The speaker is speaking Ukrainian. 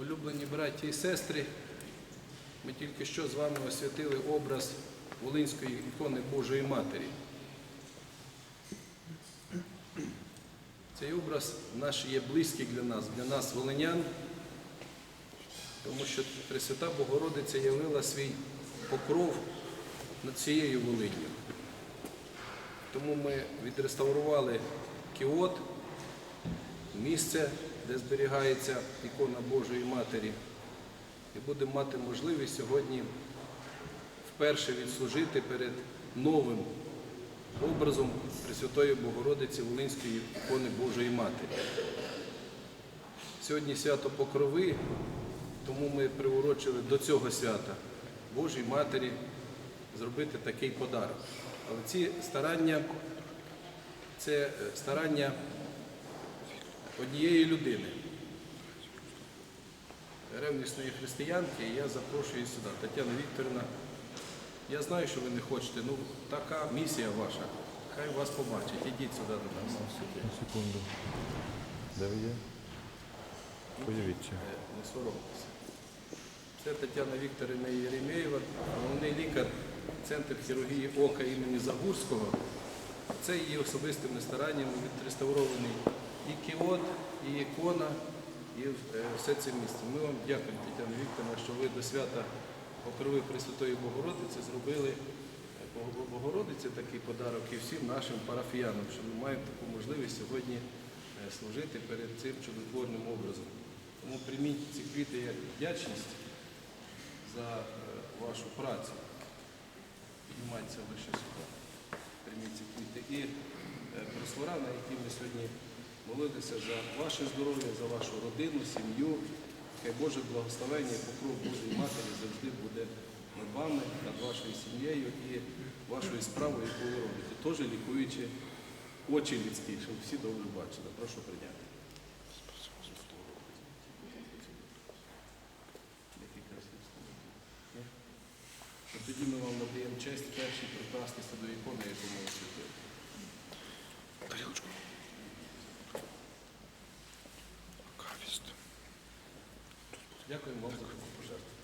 Улюблені браті і сестри, ми тільки що з вами освятили образ Волинської ікони Божої Матері. Цей образ наш є близький для нас, для нас, волинян, тому що Пресвята Богородиця явила свій покров над цією Волинню. Тому ми відреставрували кіот, місце, де зберігається ікона Божої Матері, і будемо мати можливість сьогодні вперше відслужити перед новим образом Пресвятої Богородиці Волинської ікони Божої Матері. Сьогодні свято Покрови, тому ми приурочили до цього свята Божій Матері зробити такий подарок. Але ці старання це е, старання однієї людини, ревнісної християнки, і я запрошую її сюди. Тетяна Вікторівна, я знаю, що ви не хочете, ну така місія ваша. Хай вас побачить. Ідіть сюди до нас. Секунду. Де ви є? Появіться. Е, Не соромтеся. Це Тетяна Вікторівна Єремєєва, головний лікар Центр хірургії ока імені Загурського. Це її особистими стараннями відреставрований і кіот, і ікона, і е, все це місце. Ми вам дякуємо, Тетяна Вікторівна, що ви до свята Покрови Пресвятої Богородиці зробили е, Богородиці такий подарок і всім нашим парафіянам, що ми маємо таку можливість сьогодні е, служити перед цим чудотворним образом. Тому прийміть ці квіти як вдячність за вашу працю. Піднімайтеся лише сюди. Прийміть ці квіти. І просвора, на які ми сьогодні молилися за ваше здоров'я, за вашу родину, сім'ю. Хай Боже благословення і покров Божої Матері завжди буде над вами, над вашою сім'єю і вашою справою, яку ви робите. Теж лікуючи очі людські, щоб всі добре бачили. Прошу прийняти. Тоді ми вам надаємо честь першій прикластися до ікони, яку ми освятили. Дякуємо вам за пожертву.